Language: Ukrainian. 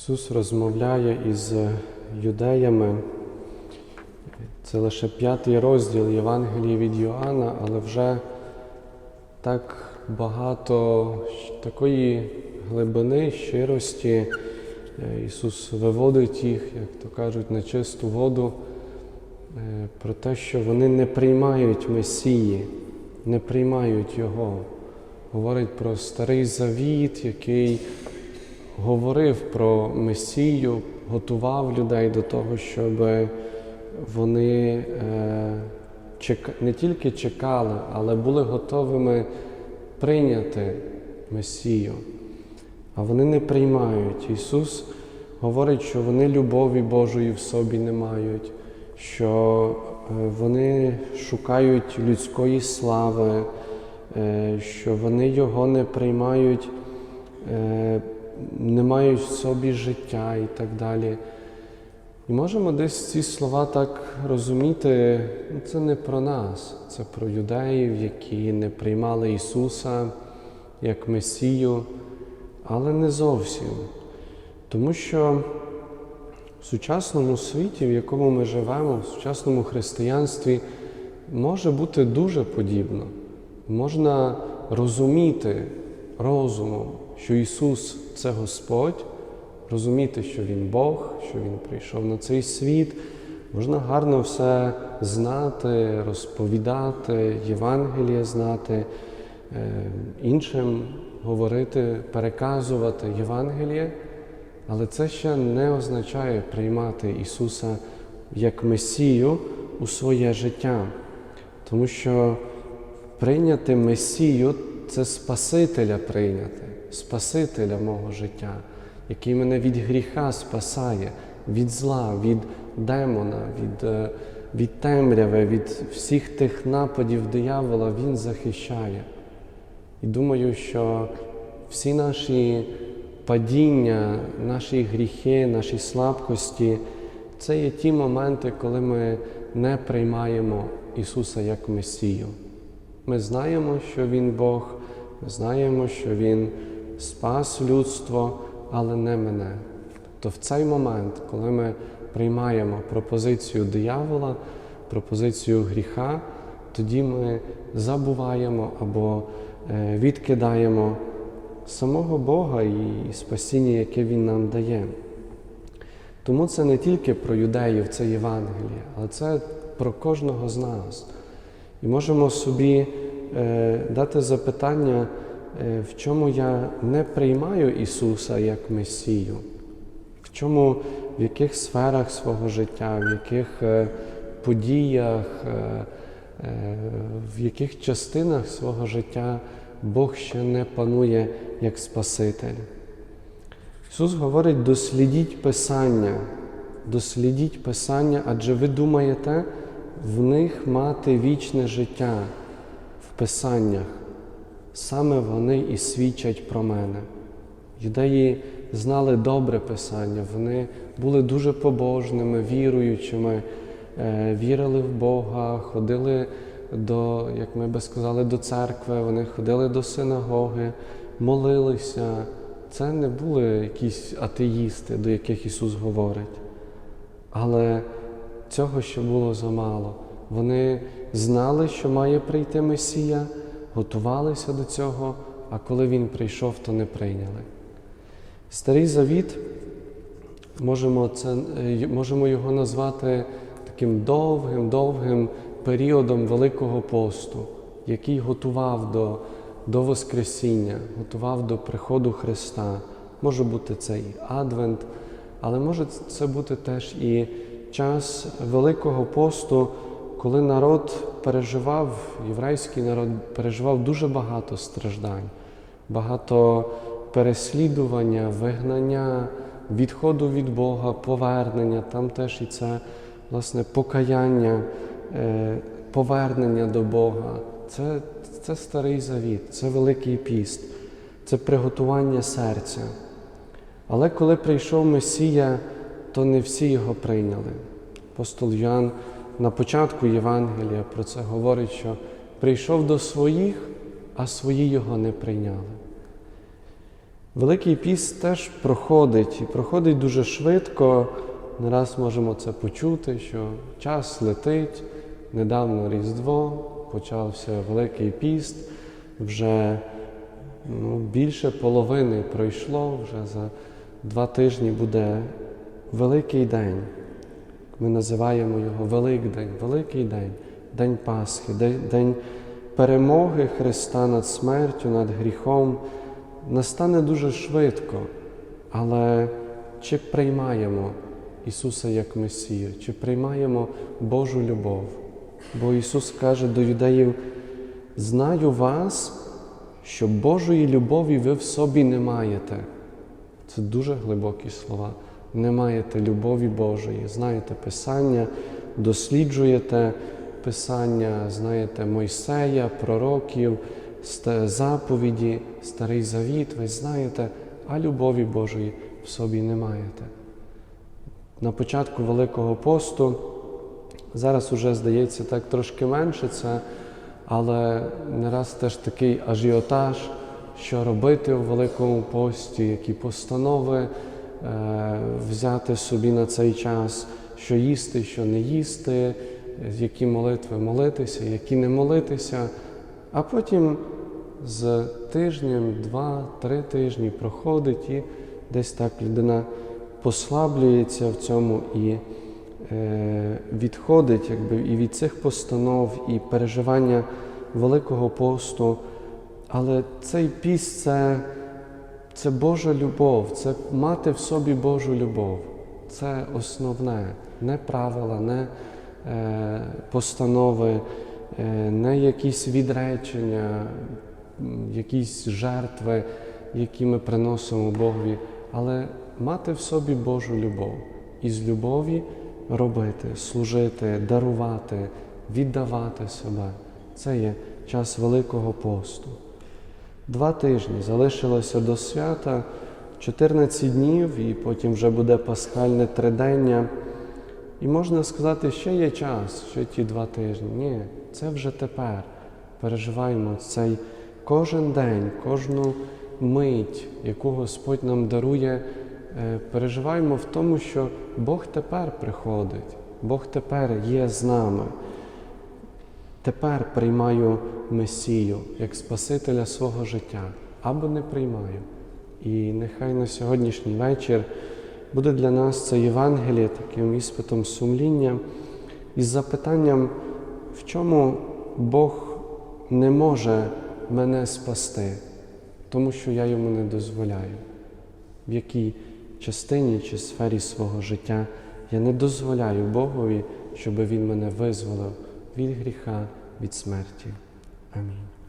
Ісус розмовляє із юдеями. Це лише п'ятий розділ Євангелії від Йоанна, але вже так багато такої глибини, щирості. Е, Ісус виводить їх, як то кажуть, на чисту воду е, про те, що вони не приймають Месії, не приймають Його. Говорить про старий завіт, який говорив про Месію, готував людей до того, щоб вони е, не тільки чекали, але були готовими прийняти Месію. А вони не приймають. Ісус говорить, що вони любові Божої в собі не мають, що е, вони шукають людської слави, е, що вони Його не приймають, не мають в собі життя і так далі. І можемо десь ці слова так розуміти, ну, це не про нас, це про юдеїв, які не приймали Ісуса як Месію, але не зовсім. Тому що в сучасному світі, в якому ми живемо, в сучасному християнстві, може бути дуже подібно. Можна розуміти розумом, що Ісус це Господь, розуміти, що Він Бог, що Він прийшов на цей світ. Можна гарно все знати, розповідати, Євангеліє знати, е, іншим говорити, переказувати Євангеліє, але це ще не означає приймати Ісуса як Месію у своє життя. Тому що прийняти Месію це Спасителя прийняти, Спасителя мого життя, який мене від гріха спасає, від зла, від демона, від, е, від темряви, від всіх тих нападів диявола Він захищає. І думаю, що всі наші падіння, наші гріхи, наші слабкості це є ті моменти, коли ми не приймаємо Ісуса як Месію. Ми знаємо, що Він Бог, ми знаємо, що Він спас людство, але не мене. Тобто в цей момент, коли ми приймаємо пропозицію диявола, пропозицію гріха, тоді ми забуваємо або е, відкидаємо самого Бога і спасіння, яке Він нам дає. Тому це не тільки про юдеїв, це Євангеліє, але це про кожного з нас. І можемо собі дати запитання, е, в чому я не приймаю Ісуса як Месію, в чому, в яких сферах свого життя, в яких е, подіях, е, е, в яких частинах свого життя Бог ще не панує як Спаситель. Ісус говорить, дослідіть Писання, дослідіть Писання, адже ви думаєте в них мати вічне життя Писаннях. Саме вони і свідчать про мене. Юдеї знали добре Писання, вони були дуже побожними, віруючими, е, вірили в Бога, ходили до, як ми би сказали, до церкви, вони ходили до синагоги, молилися. Це не були якісь атеїсти, до яких Ісус говорить. Але цього ще було замало. Вони знали, що має прийти Месія, готувалися до цього, а коли Він прийшов, то не прийняли. Старий Завіт, можемо, це, е, можемо його назвати таким довгим-довгим періодом Великого посту, який готував до, до Воскресіння, готував до приходу Христа. Може бути це і Адвент, але може це бути теж і час Великого посту, коли народ переживав, єврейський народ переживав дуже багато страждань, багато переслідування, вигнання, відходу від Бога, повернення, там теж і це власне покаяння, е, повернення до Бога. Це, це старий завіт, це Великий піст, це приготування серця. Але коли прийшов Месія, то не всі його прийняли. Апостол Йоанн на початку Євангелія про це говорить, що прийшов до своїх, а свої його не прийняли. Великий піст теж проходить і проходить дуже швидко. Не раз можемо це почути, що час летить. Недавно Різдво, почався Великий піст, вже ну, більше половини пройшло, вже за два тижні буде Великий день. Ми називаємо його Великдень, Великий день, День Пасхи, день, перемоги Христа над смертю, над гріхом. Настане дуже швидко, але чи приймаємо Ісуса як Месію, чи приймаємо Божу любов? Бо Ісус каже до юдеїв: знаю вас, що Божої любові ви в собі не маєте. Це дуже глибокі слова. Не маєте любові Божої, знаєте Писання, досліджуєте Писання, знаєте Мойсея, пророків, заповіді, Старий Завіт, ви знаєте, а любові Божої в собі не маєте. На початку Великого посту, зараз уже здається так трошки менше це, але не раз теж такий ажіотаж, що робити у Великому пості, які постанови взяти собі на цей час, що їсти, що не їсти, е, які молитви молитися, які не молитися. А потім з тижнем, два, три тижні проходить і десь так людина послаблюється в цьому і е, відходить якби, і від цих постанов, і переживання Великого посту. Але цей піст це, це Божа любов, це мати в собі Божу любов. Це основне, не правила, не е, постанови, е, не якісь відречення, якісь жертви, які ми приносимо Богові, але мати в собі Божу любов і з любові робити, служити, дарувати, віддавати себе. Це є час Великого посту. Два тижні залишилося до свята, 14 днів, і потім вже буде пасхальне тридення. І можна сказати, ще є час, ще ті два тижні. Ні, це вже тепер. Переживаємо цей кожен день, кожну мить, яку Господь нам дарує, е, переживаємо в тому, що Бог тепер приходить, Бог тепер є з нами. Тепер приймаю Месію як Спасителя свого життя. Або не приймаю. І нехай на сьогоднішній вечір буде для нас це Євангеліє таким іспитом сумління із запитанням, в чому Бог не може мене спасти, тому що я йому не дозволяю, в якій частині чи сфері свого життя я не дозволяю Богові, щоб Він мене визволив від гріха, від смерті. Амінь.